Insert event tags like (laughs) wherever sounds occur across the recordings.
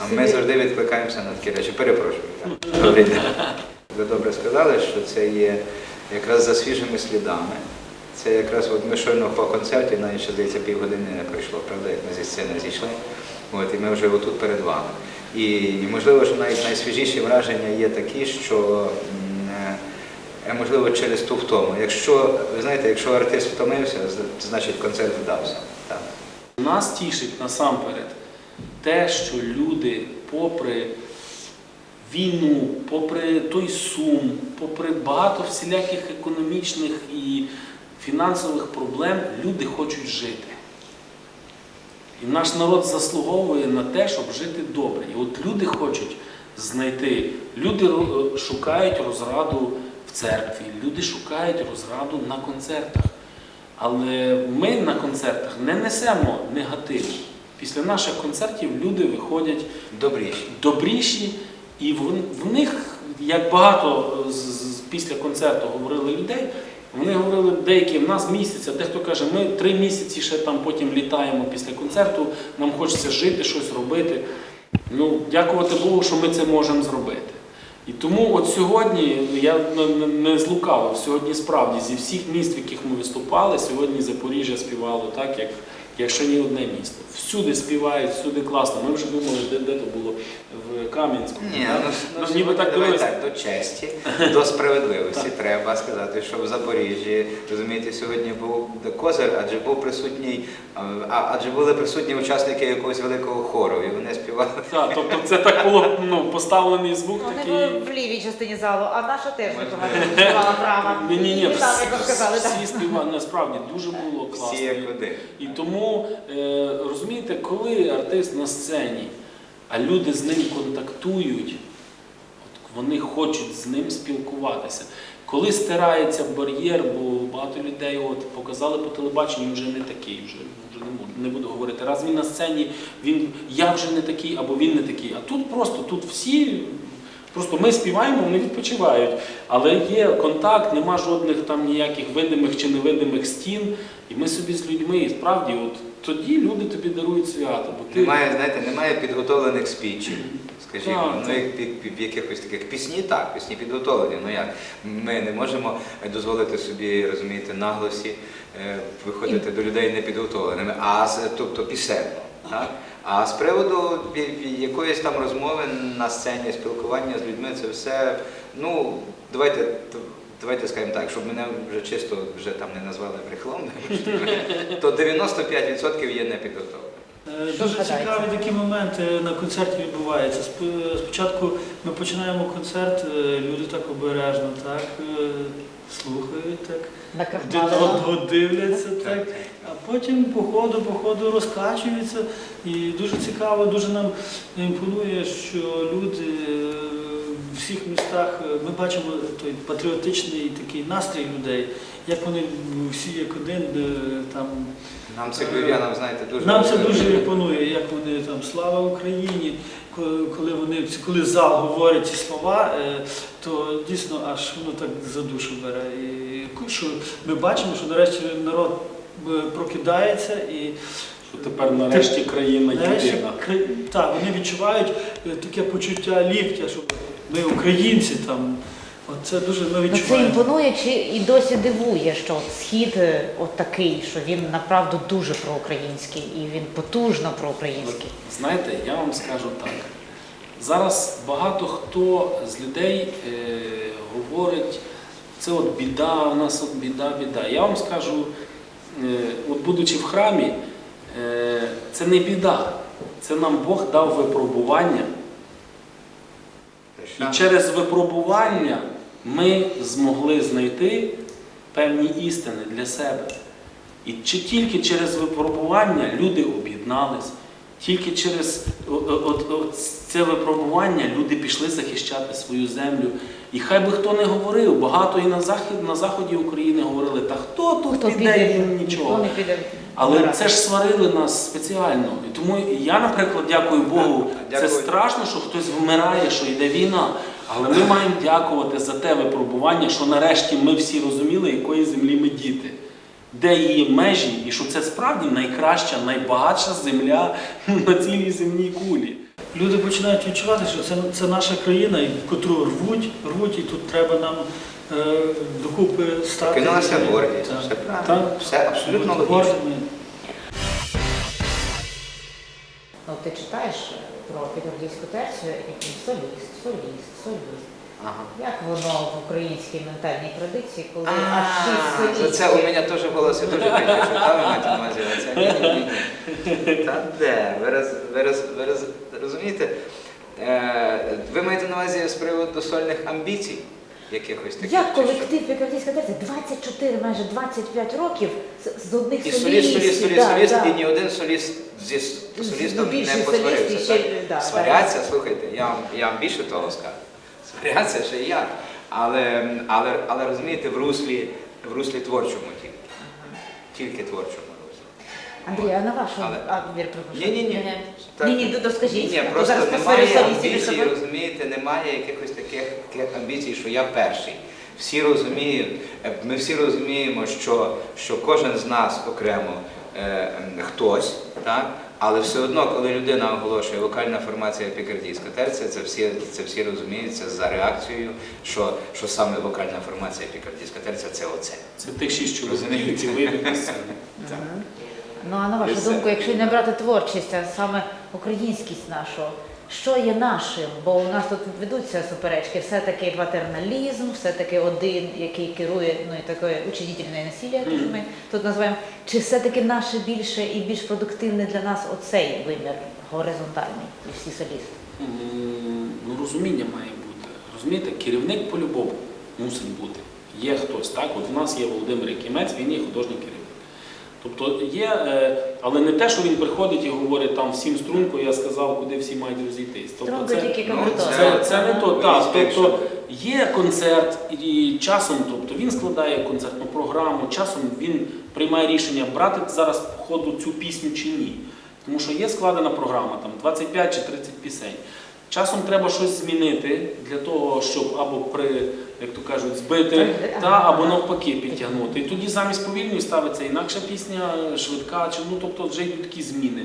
А ми завжди відкликаємося на такі речі. Перепрошую. Добрий день. Ви добре сказали, що це є якраз за свіжими слідами. Це якраз от ми щойно по концерті, навіть ще здається півгодини не пройшло, правда, як ми зі сцени зійшли. От, і ми вже отут перед вами. І, і можливо, що навіть найсвіжіші враження є такі, що е, можливо через ту втому. Якщо ви знаєте, якщо артист втомився, значить концерт вдався. Так. Нас тішить насамперед те, що люди, попри війну, попри той сум, попри багато всіляких економічних і фінансових проблем, люди хочуть жити. І наш народ заслуговує на те, щоб жити добре. І от люди хочуть знайти, люди шукають розраду в церкві, люди шукають розраду на концертах. Але ми на концертах не несемо негатив. Після наших концертів люди виходять Добріші. добріші, і в, в них, як багато з, з- після концерту говорили людей, вони говорили, деякі в нас місяць, а дехто каже, ми три місяці ще там потім літаємо після концерту, нам хочеться жити, щось робити. Ну, дякувати Богу, що ми це можемо зробити. І тому от сьогодні я не- не- не злукавив, сьогодні справді зі всіх міст, в яких ми виступали, сьогодні Запоріжжя співало так, як, як ще ні одне місто. Всюди співають, всюди класно. Ми вже думали, де, де то було в Кам'янську. Ні, так? ну, ну, Ну, ніби так давай так, до честі, до справедливості треба сказати, що в Запоріжжі, розумієте, сьогодні був козир, адже був присутній, а, а- адже були присутні учасники якогось великого хору, і вони співали. Так, тобто це так було ну, поставлений звук Вони такий. були в лівій частині залу, а наша теж непогано співала права. Ні, ні, ні, всі співали, насправді дуже було класно. Всі як один. І тому е, розумієте, коли артист на сцені, а люди з ним контактують, вони хочуть з ним спілкуватися. Коли стирається бар'єр, бо багато людей от, показали по телебаченню, він вже не такий, вже, вже не, буду, не буду говорити. Раз він на сцені, він я вже не такий, або він не такий. А тут просто тут всі. Просто ми співаємо, вони відпочивають. Але є контакт, нема жодних там ніяких видимих чи невидимих стін. І ми собі з людьми, і справді, от тоді люди тобі дарують свято. Бо ти Немає, знаєте, немає підготовлених спічів, скажімо. Так, ну, так. як пі- якихось таких пісні, так, пісні підготовлені. Ну як? Ми не можемо дозволити собі, розумієте, наглосі е, виходити до людей непідготовленими, а з- тобто пісенно. Так? А з приводу якоїсь там розмови на сцені, спілкування з людьми, це все, ну, давайте. Давайте скажемо так, щоб мене вже чисто вже там не назвали брехлом, (laughs) то 95% є непідготовлені. Е, Дуже цікаві такі моменти на концерті відбуваються. Сп- Спочатку ми починаємо концерт, е, люди так обережно, так е, слухають, так один одного дивляться, так. А потім по ходу, по ходу розкачуються. І дуже цікаво, дуже нам імпонує, що люди е, в всіх містах е, ми бачимо той патріотичний такий настрій людей, як вони всі як один е, там. Нам це київ'янам, знаєте, дуже Нам це дуже імпонує, як вони там слава Україні, коли вони коли зал говорить ці слова, е, то дійсно аж воно так за душу бере. І що ми бачимо, що нарешті народ е, прокидається і що тепер нарешті країна єдина. так, вони відчувають е, таке почуття ліктя, що ми українці там. От це дуже ми Ну, це імпонує чи і досі дивує, що от схід е, от такий, що він направду дуже проукраїнський і він потужно проукраїнський. Знаєте, я вам скажу так. Зараз багато хто з людей е, говорить, це от біда, у нас от біда, біда. Я вам скажу, е, от будучи в храмі, е, це не біда. Це нам Бог дав випробування. І через випробування ми змогли знайти певні істини для себе. І чи тільки через випробування люди об'єднались, тільки через о- о- от, от це випробування люди пішли захищати свою землю. І хай би хто не говорив, багато і на, захід, на заході України говорили, та хто тут Хто піде, піде, їм нічого. не піде. Але вмирати. це ж сварили нас спеціально. І тому я, наприклад, дякую Богу. Дякую. Це страшно, що хтось вмирає, що йде війна. Але ми маємо дякувати за те випробування, що нарешті ми всі розуміли, якої землі ми діти. де її межі, і що це справді найкраща, найбагатша земля на цілій земній кулі. Люди починають відчувати, що це, це наша країна, і котру рвуть, рвуть, і тут треба нам е, докупи стати. Кинулася гордість, все правильно, Так. все абсолютно логічно. Ну, ти читаєш про терцію, який соліст, соліст, соліст. Ага. Як воно в українській ментальній традиції, коли аж шість солістів? це у мене теж голоси дуже що там ви маєте на увазі, а це ні, ні, ні. Та де? Ви, роз, ви, роз, ви роз, розумієте? Е, ви маєте на увазі з приводу сольних амбіцій якихось таких? Як колектив Пікардійська терція 24, майже 25 років з, з одних І соліст, соліст, соліст, да, соліст, да. і ні один соліст зі с- Ну, солістом більший не соліст і посварився. ще, так? да, Сваряться, слухайте, я вам, я вам більше того скажу. Сваряться ще й як. Але, але, але розумієте, в руслі, в руслі творчому тільки. Тільки творчому. Андрій, а на вашу Але- а, Вір, перепрошую. Ні-ні-ні. Так. Ні, ні, то скажіть. Ні, просто зараз немає між амбіцій, собою. розумієте, немає якихось таких, таких амбіцій, що я перший. Всі розуміють, е, ми всі розуміємо, що, що кожен з нас окремо е, м, хтось, так? але все одно, коли людина оголошує локальна формація пікардійська терція, це всі, це всі розуміють, це за реакцією, що, що саме локальна формація пікардійська терція це оце. Це тих шість чоловіків, Розумієте? які вийдуть на сцену. Ну а на вашу все. думку, якщо не брати творчість, а саме українськість нашу, що є нашим? Бо у нас тут ведуться суперечки, все-таки патерналізм, все-таки один, який керує, ну і таке учредительне насилля, те, що ми тут називаємо. Чи все-таки наше більше і більш продуктивне для нас оцей вимір горизонтальний, і всі солісти? Ну, розуміння має бути. Розумієте, керівник по-любому мусить бути. Є хтось, так? От у нас є Володимир Якимець, він є художній керівник. Тобто є, е, але не те, що він приходить і говорить там всім струнку, я сказав, куди всі мають розійтись. Тобто тільки ну. Це, це не то. Так, тобто є концерт, і часом, тобто він складає концертну програму, часом він приймає рішення, брати зараз по ходу цю пісню чи ні. Тому що є складена програма, там 25 чи 30 пісень. Часом треба щось змінити для того, щоб або при, як то кажуть, збити, та, або навпаки підтягнути. І тоді замість повільної ставиться інакша пісня, швидка, чи ну тобто вже йдуть такі зміни.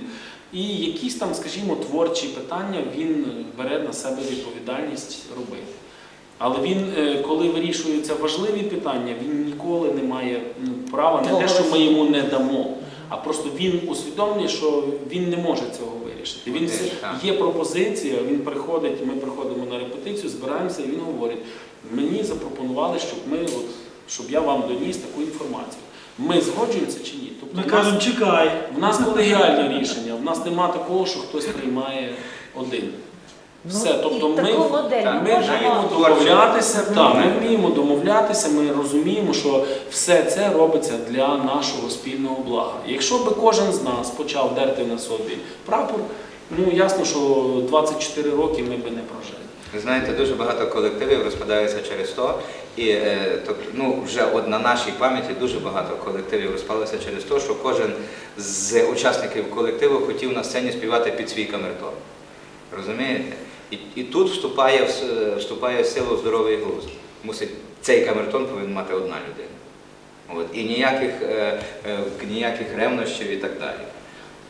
І якісь там, скажімо, творчі питання він бере на себе відповідальність робити. Але він, е, коли вирішуються важливі питання, він ніколи не має ну, права не те, що ми йому не дамо, а просто він усвідомлює, що він не може цього вирішити. Він є пропозиція, він приходить, ми приходимо на репетицію, збираємося, і він говорить: мені запропонували, щоб ми, от, щоб я вам доніс таку інформацію. Ми згоджуємося чи ні? Тобто Ми нас- кажемо, чекай. в нас колегіальне рішення, в нас нема такого, що хтось приймає один. Все, тобто Ну, ми, таку модель ми вміємо домовлятися, так, ми вміємо домовлятися, ми розуміємо, що все це робиться для нашого спільного блага. Якщо би кожен з нас почав дерти на собі прапор, ну ясно, що 24 роки ми би не прожили. Ви знаєте, дуже багато колективів розпадаються через то. І е, тобто, ну, вже от на нашій пам'яті дуже багато колективів розпалося через те, що кожен з учасників колективу хотів на сцені співати під свій камертон. Розумієте? І, і тут вступає в, вступає в силу здоровий глузд. Мусить, цей камертон повинен мати одна людина. От, і ніяких, е, е, ніяких ревнощів і так далі.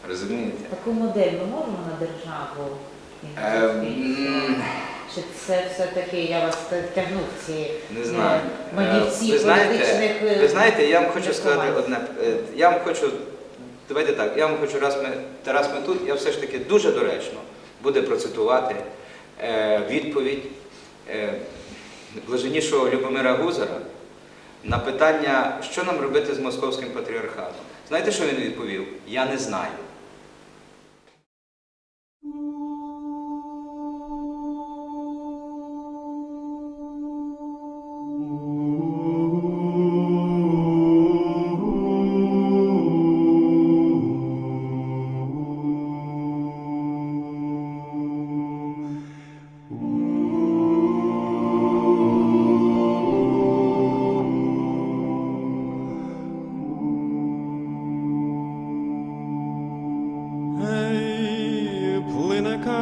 Розумієте? Таку модель ми можемо на державу? Е, Чи це все-таки я вас тягну в ці Не знаю. е, манівці ви, знаєте, політичних е, ви знаєте, я вам хочу сказати одне. Е, Я вам хочу, давайте так, я вам хочу, раз ми, Тарас, ми тут, я все ж таки дуже доречно буде процитувати відповідь е, блаженнішого Любомира Гузера на питання, що нам робити з московським патріархатом. Знаєте, що він відповів? Я не знаю.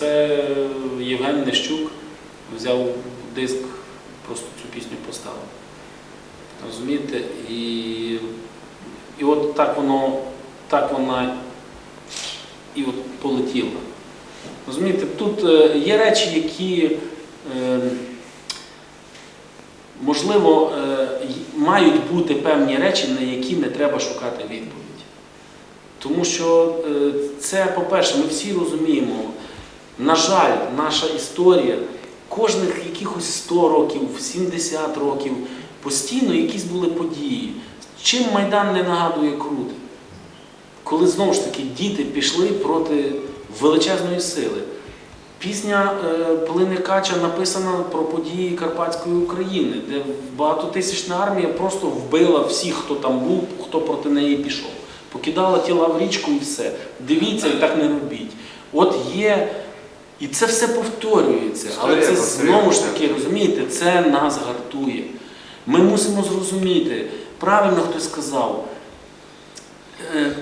Це Євген Нещук взяв диск, просто цю пісню поставив. Розумієте? І, і от так воно, так вона і от полетіла. Розумієте, тут е, є речі, які. е, Можливо, е, мають бути певні речі, на які не треба шукати відповідь. Тому що це, по-перше, ми всі розуміємо, на жаль, наша історія кожних якихось 100 років, 70 років постійно якісь були події. Чим Майдан не нагадує Крути? Коли знову ж таки діти пішли проти величезної сили. Пісня е, Плине Кача написана про події Карпатської України, де багатотисячна армія просто вбила всіх, хто там був, хто проти неї пішов. Покидала тіла в річку і все. Дивіться і так не робіть. От є. І це все повторюється, але це знову ж таки, розумієте, це нас гартує. Ми мусимо зрозуміти, правильно хтось сказав, е,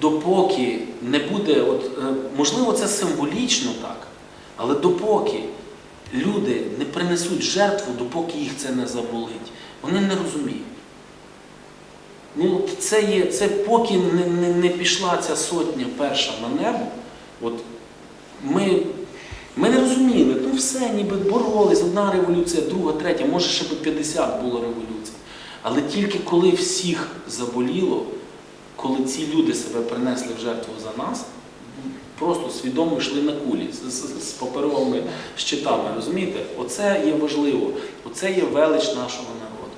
допоки не буде, от, е, можливо, це символічно так, але допоки люди не принесуть жертву, допоки їх це не заболить, вони не розуміють. Ну, це є, це поки не, не, не пішла ця сотня перша на небо, от ми, ми не розуміли, ну все, ніби боролись, одна революція, друга, третя, може ще би 50 було революцій. Але тільки коли всіх заболіло, коли ці люди себе принесли в жертву за нас, просто свідомо йшли на кулі з, з, з паперовими щитами. Розумієте? Оце є важливо, оце є велич нашого народу.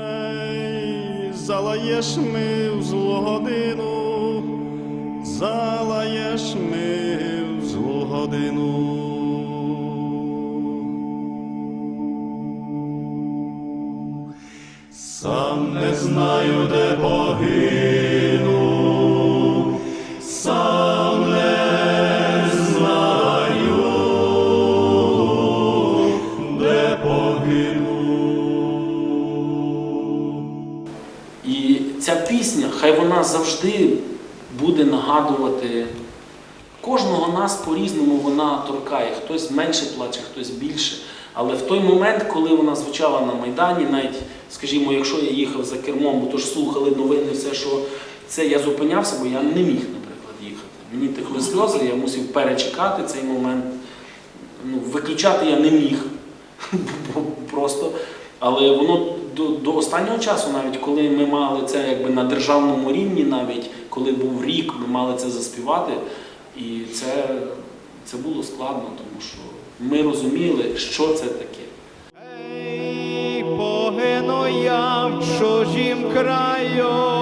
Ей, залаєш ми в злу годину, залаєш ми годину. Сам не знаю, де погину, сам не знаю, де погину. І ця пісня, хай вона завжди буде нагадувати кожного нас по-різному вона торкає. Хтось менше плаче, хтось більше. Але в той момент, коли вона звучала на Майдані, навіть, скажімо, якщо я їхав за кермом, бо то ж слухали новини, все, що це я зупинявся, бо я не міг, наприклад, їхати. Мені текли сльози, я мусив перечекати цей момент. Ну, виключати я не міг (laughs) просто. Але воно до, до останнього часу, навіть коли ми мали це якби на державному рівні, навіть коли був рік, ми мали це заспівати. І це, це було складно, тому що ми розуміли, що це таке. Ей, погину я в чужім краю,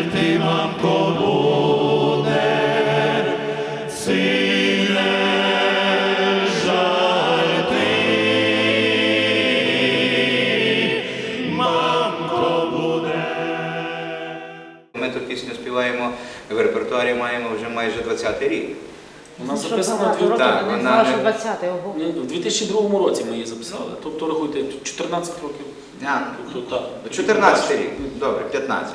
ти, мамко, буде, ці не жаль ти, мамко, буде. Ми ту пісню співаємо в репертуарі маємо вже майже 20-й рік. Вона Ну, записана в Так, вона знала, не- що 20-й, ого. Ну, 2002 році ми її записали. Тобто, рахуйте, 14 років. А, Тобто, так. 14 рік, добре, 15.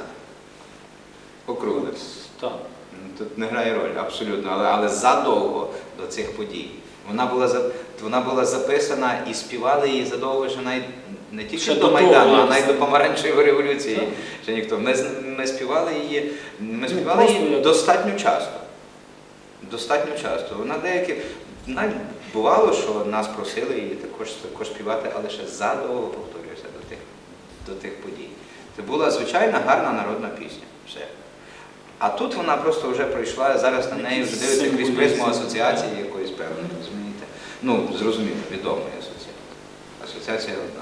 Так. Ну, Тут не грає роль, абсолютно, але, але задовго до цих подій. Вона була, вона була записана і співали її задовго, що навіть Не тільки Ще до Майдану, того, а навіть до помаранчевої революції. Так. Ще ніхто. Ми, ми співали її, ми Ну, співали просто її як- достатньо часто. Достатньо часто. Вона деякі. Навіть бувало, що нас просили її також, також співати, але ще задовго повторююся до тих, до тих подій. Це була звичайна гарна народна пісня. Все. А тут вона просто вже прийшла, зараз на неї вже дивиться крізь призму асоціації якоїсь певної, розумієте? Ну, зрозуміло, відомої асоціації. Асоціація одна.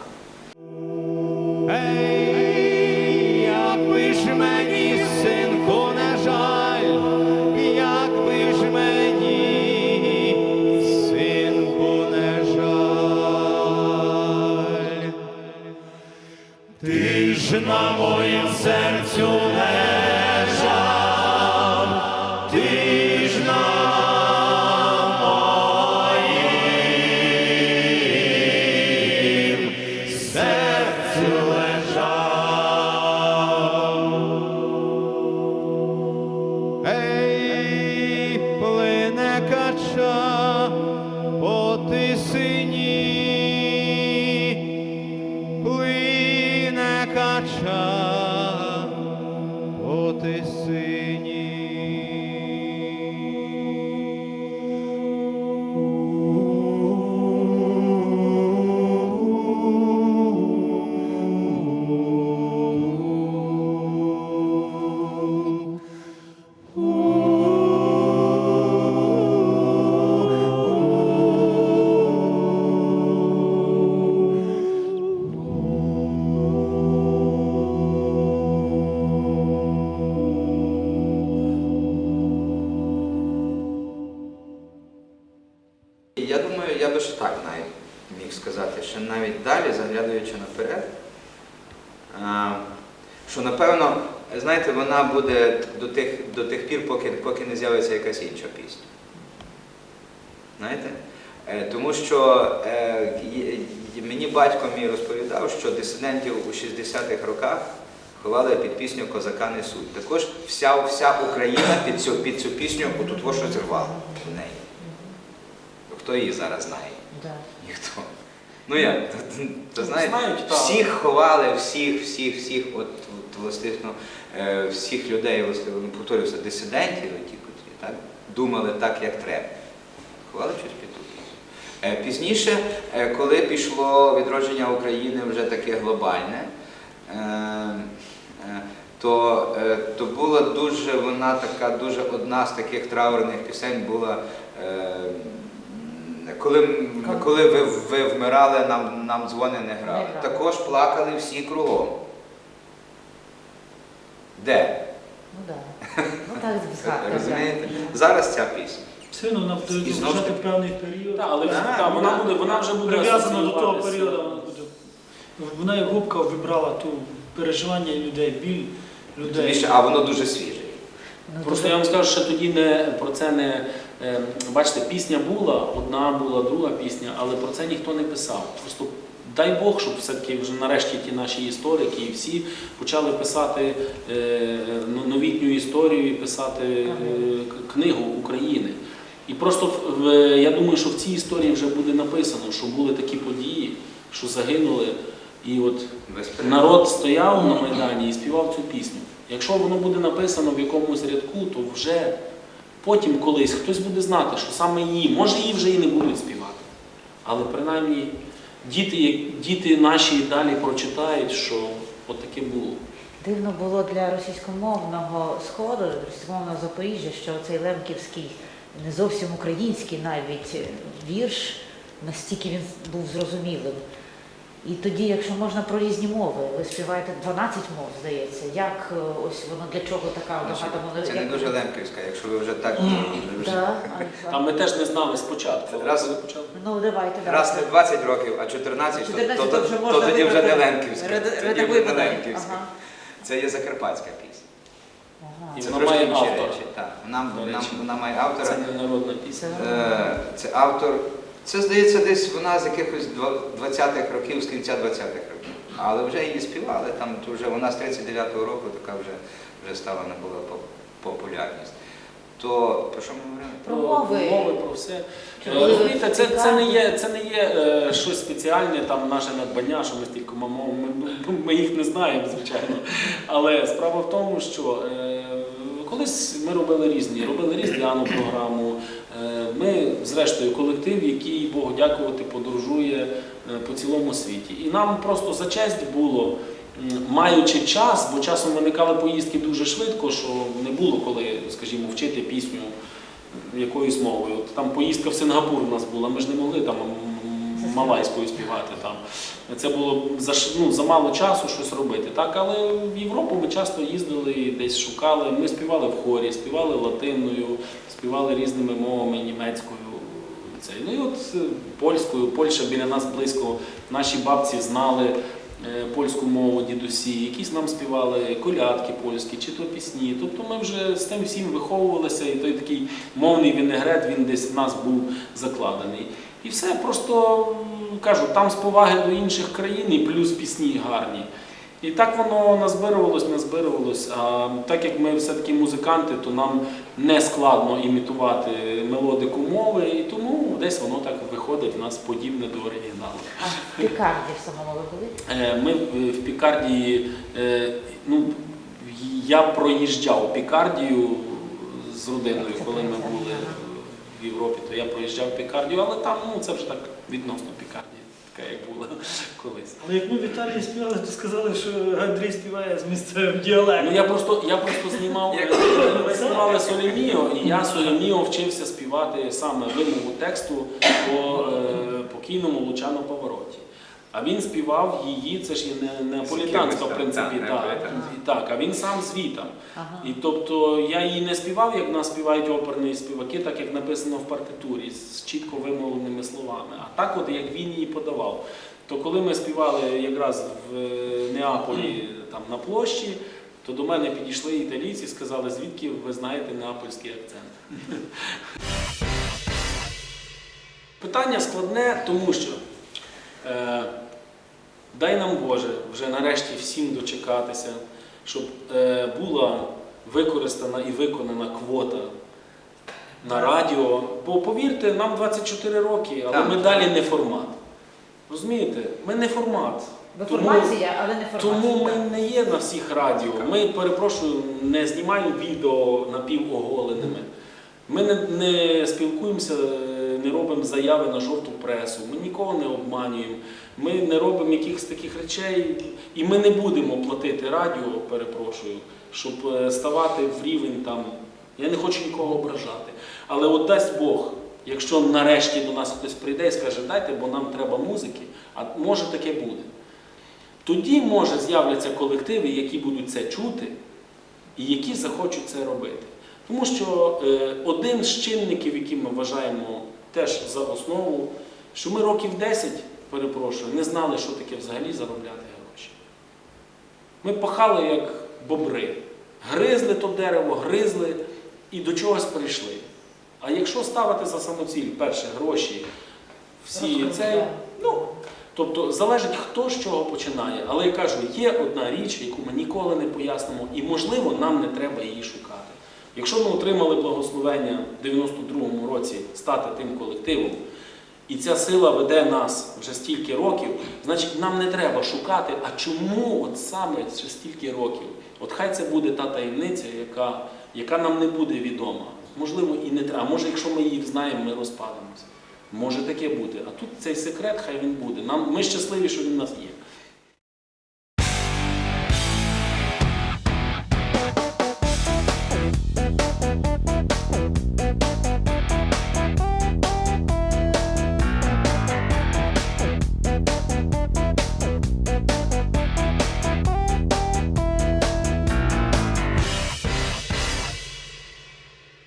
Далі, заглядаючи наперед, що напевно, знаєте, вона буде до тих, до тих пір, поки, поки не з'явиться якась інша пісня. Знаєте? Е, Тому що е, мені батько мій розповідав, що дисидентів у 60-х роках ховали під пісню Козака несуть. Також вся, вся Україна під цю, під цю пісню отут щось рвала в неї. Хто її зараз знає? Ніхто. Ну як, то, знаєте, всіх ховали, всіх, всіх, всіх, от, от властивно, е, всіх людей, властиво, ну, повторюся, дисидентів, ті, котрі так, думали так, як треба. Ховали щось під. Е, Пізніше, е, коли пішло відродження України вже таке глобальне, е, е, то, е, то була дуже, вона така, дуже одна з таких траурних пісень була. е, коли, коли ви, ви вмирали, нам, нам дзвони не грали. Не. Також плакали всі кругом. Де? Ну да. Ну так згадка. Розумієте? Зараз ця пісня. Все одно буде таки- певний період. Так, але Так, так, вона буде, вона вже буде Прив'язано до того періоду. Вона буде. Вона як губка вибрала ту переживання людей, біль людей. Більше, а воно дуже свіже. Ну, Просто я вам скажу, що тоді не про це не бачите, пісня була, одна була, друга пісня, але про це ніхто не писав. Просто дай Бог, щоб все-таки вже нарешті ті наші історики і всі почали писати е, ну, новітню історію і писати е, книгу України. І просто я думаю, що в цій історії вже буде написано, що були такі події, що загинули. І от народ стояв на Майдані і співав цю пісню. Якщо воно буде написано в якомусь рядку, то вже потім колись хтось буде знати, що саме її, може її вже і не будуть співати. Але принаймні діти, діти наші далі прочитають, що от було. Дивно було для російськомовного сходу, російськомовного Запоріжжя, що цей лемківський, не зовсім український навіть вірш, настільки він був зрозумілим. І тоді, якщо можна про різні мови, ви співаєте 12 мов, здається. Як е, ось воно для чого така багата мова? Це не дуже лемківська, якщо ви вже так. А (laughs) ми теж не знали спочатку. Раз-. Ну давайте Раз не 20 років, а 14, то, 14 то, то вже то, можна тоді вже не лемківська. Тоді не лемківська. Це є закарпатська пісня. І Це вона трошки має інші автора. вона має автора. Це не народна пісня. Е, Це автор. Це здається, десь вона з якихось дво- 20-х років, з кінця 20-х років. Але вже її співали, там то вже вона з 39-го року така вже, вже стала набула по- популярність. то про що ми говорили? Про мови. мови, про все. Е, Розумієте, це, це не є, це не є е, щось спеціальне, там наше надбання, що ми стільки мов, ми, ми- ми їх не знаємо, звичайно. Але справа в тому, що е, колись ми робили різні, робили різдвяну програму. Е, ми, зрештою, колектив, який Богу дякувати, подорожує е, по цілому світі. І нам просто за честь було. Маючи час, бо часом виникали поїздки дуже швидко, що не було коли, скажімо, вчити пісню якоюсь мовою. От там поїздка в Сингапур у нас була, ми ж не могли там малайською співати. Там. Це було за, ну, за мало часу щось робити. Так? Але в Європу ми часто їздили, і десь шукали. Ми співали в хорі, співали латиною, співали різними мовами, німецькою. Це. Ну і от е, польською, Польща біля нас близько. Наші бабці знали е, польську мову, дідусі, якісь нам співали колядки польські, чи то пісні. Тобто ми вже з тим всім виховувалися, і той такий мовний вінегрет він десь в нас був закладений. І все, просто кажу, там з поваги до інших країн і плюс пісні гарні. І так воно назбирувалось, назбирувалось. А так як ми все-таки музиканти, то нам не складно імітувати мелодику мови, і тому десь воно так виходить в нас подібне до оригіналу. А в Пікарді в самому ви були? Е, Ми в- в Пікардії, е, ну, я проїжджав Пікардію з родиною, коли ми були в Європі, то я проїжджав Пікардію, але там ну, це вже так відносно Пікардія, така як була (laughs) колись. Але як ми в Італії співали, то сказали, що Андрій співає з місцевим діалектом. Ну я просто я просто знімав ми знімали Солеміо, і я Солеміо вчився співати саме вимогу тексту по е, покійному Лучано Повороті. А він співав її, це ж є не неаполітанська, в принципі, так, так, так, а він сам звітом. Ага. І тобто я її не співав, як нас співають оперні співаки, так як написано в партитурі, з чітко вимовленими словами. А так, от як він її подавав. То коли ми співали якраз в е, Неаполі там на площі, то до мене підійшли італійці і сказали, звідки ви знаєте неапольський акцент. (laughs) Питання складне, тому що е, дай нам Боже вже нарешті всім дочекатися, щоб е, була використана і виконана квота на радіо. Бо повірте, нам 24 роки, але Так. ми далі не формат. Розумієте? Ми не формат. Ви Тому- але не формація. тому ми не є на всіх радіо. Ми, перепрошую, не знімаємо відео напівоголеними. Ми не, не спілкуємося, е, не робимо заяви на жовту пресу, ми нікого не обманюємо, ми не робимо якихось таких речей, і ми не будемо платити радіо, перепрошую, щоб е, ставати в рівень там. Я не хочу нікого ображати. Але от дасть Бог, якщо нарешті до нас хтось прийде і скаже, дайте, бо нам треба музики, а може таке буде. Тоді, може, з'являться колективи, які будуть це чути і які захочуть це робити. Тому що е, один з чинників, які ми вважаємо теж за основу, що ми років 10, перепрошую, не знали, що таке взагалі заробляти гроші. Ми пахали як бобри, гризли то дерево, гризли і до чогось прийшли. А якщо ставити за самоціль перше гроші, всі цей, ну, Тобто залежить хто з чого починає. Але я кажу, є одна річ, яку ми ніколи не пояснимо, і можливо нам не треба її шукати. Якщо ми отримали благословення в 92-му році стати тим колективом, і ця сила веде нас вже стільки років, значить нам не треба шукати, а чому от саме ще стільки років? От хай це буде та таємниця, яка, яка нам не буде відома. Можливо, і не треба. А може, якщо ми її знаємо, ми розпадемося. Може таке бути. А тут цей секрет, хай він буде. Нам, ми щасливі, що він у нас є.